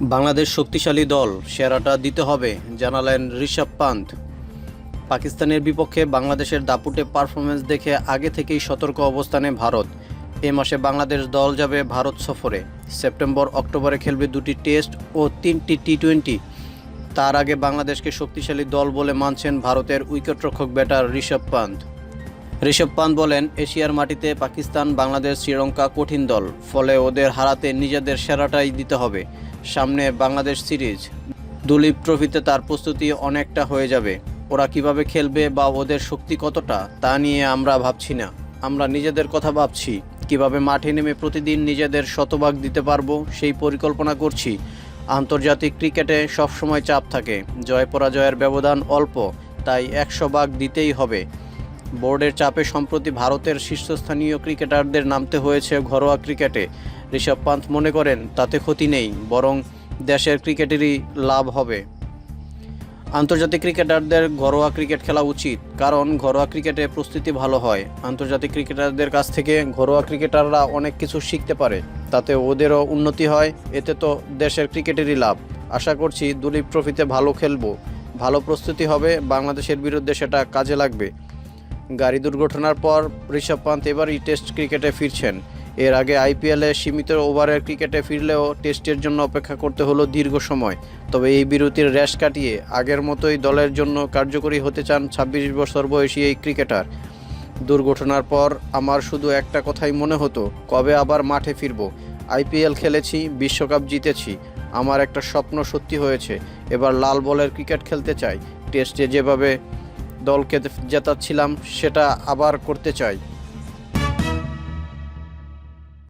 বাংলাদেশ শক্তিশালী দল সেরাটা দিতে হবে, জানালেন ঋষভ পান্ত পাকিস্তানের বিপক্ষে বাংলাদেশের দাপুটে পারফরমেন্স দেখে আগে থেকেই সতর্ক অবস্থানে ভারত। এ মাসে বাংলাদেশ দল যাবে ভারত সফরে। সেপ্টেম্বর, অক্টোবরে খেলবে দুটি টেস্ট ও তিনটি টি টোয়েন্টি তার আগে বাংলাদেশকে শক্তিশালী দল বলে মানছেন ভারতের উইকেটরক্ষক ব্যাটার ঋষভ পান্ত ঋষভ পান্ত বলেন, এশিয়ার মাটিতে পাকিস্তান বাংলাদেশ শ্রীলঙ্কা কঠিন দল, ফলে ওদের হারাতে নিজেদের সেরাটাই দিতে হবে। সামনে বাংলাদেশ সিরিজ। দুলীপ ট্রফিতে তার প্রস্তুতি অনেকটা হয়ে যাবে। ওরা কীভাবে খেলবে বা ওদের শক্তি কতটা, তা নিয়ে আমরা ভাবছি না। আমরা নিজেদের কথা ভাবছি, কীভাবে মাঠে নেমে প্রতিদিন নিজেদের শতভাগ দিতে পারব সেই পরিকল্পনা করছি। আন্তর্জাতিক ক্রিকেটে সবসময় চাপ থাকে, জয় পরাজয়ের ব্যবধান অল্প, তাই একশো ভাগ দিতেই হবে। বোর্ডের চাপে সম্প্রতি ভারতের শীর্ষস্থানীয় ক্রিকেটারদের নামতে হয়েছে ঘরোয়া ক্রিকেটে। ঋষভ পান্ত মনে করেন, তাতে ক্ষতি নেই, বরং দেশের ক্রিকেটেরই লাভ হবে। আন্তর্জাতিক ক্রিকেটারদের ঘরোয়া ক্রিকেট খেলা উচিত, কারণ ঘরোয়া ক্রিকেটে প্রস্তুতি ভালো হয়। আন্তর্জাতিক ক্রিকেটারদের কাছ থেকে ঘরোয়া ক্রিকেটাররা অনেক কিছু শিখতে পারে, তাতে ওদেরও উন্নতি হয়, এতে তো দেশের ক্রিকেটেরই লাভ। আশা করছি দুলীপ ট্রফিতে ভালো খেলব। ভালো প্রস্তুতি হবে, বাংলাদেশের বিরুদ্ধে সেটা কাজে লাগবে। গাড়ি দুর্ঘটনার পর ঋষভ পান্ত এবারই টেস্ট ক্রিকেটে ফিরছেন। এর আগে আইপিএলে সীমিত ওভারের ক্রিকেটে ফিরলেও টেস্টের জন্য অপেক্ষা করতে হলো দীর্ঘ সময়। তবে এই বিরতির র্যাশ কাটিয়ে আগের মতোই দলের জন্য কার্যকরী হতে চান ছাব্বিশ বছর বয়সী এই ক্রিকেটার। দুর্ঘটনার পর আমার শুধু একটা কথাই মনে হতো, কবে আবার মাঠে ফিরব? আইপিএল খেলেছি, বিশ্বকাপ জিতেছি। আমার একটা স্বপ্ন সত্যি হয়েছে, এবার লাল বলের ক্রিকেট খেলতে চাই। টেস্টে যেভাবে দলকে জেতাচ্ছিলাম সেটা আবার করতে চাই।